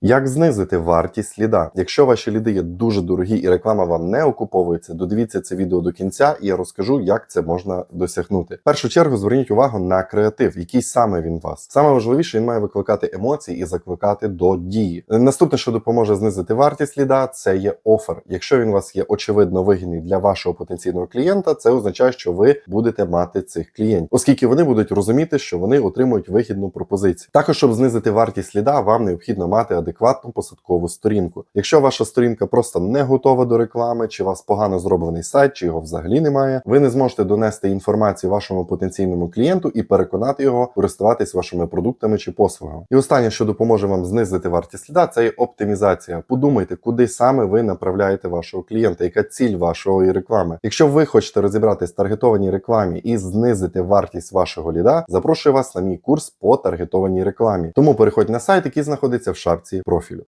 Як знизити вартість ліда? Якщо ваші ліди є дуже дорогі і реклама вам не окуповується, додивіться це відео до кінця, і я розкажу, як це можна досягнути. В першу чергу зверніть увагу на креатив, який саме він вас. Саме важливіше, він має викликати емоції і закликати до дії. Наступне, що допоможе знизити вартість ліда, це є офер. Якщо він у вас є очевидно вигідний для вашого потенційного клієнта, це означає, що ви будете мати цих клієнтів, оскільки вони будуть розуміти, що вони отримують вигідну пропозицію. Також, щоб знизити вартість ліда, вам необхідно мати адекватну посадкову сторінку. Якщо ваша сторінка просто не готова до реклами, чи у вас погано зроблений сайт, чи його взагалі немає, ви не зможете донести інформацію вашому потенційному клієнту і переконати його користуватись вашими продуктами чи послугами. І останнє, що допоможе вам знизити вартість ліда, це є оптимізація. Подумайте, куди саме ви направляєте вашого клієнта, яка ціль вашої реклами. Якщо ви хочете розібратись в таргетованій рекламі і знизити вартість вашого ліда, запрошую вас на мій курс по таргетованій рекламі. Тому переходьте на сайт, який знаходиться в шапці профілю.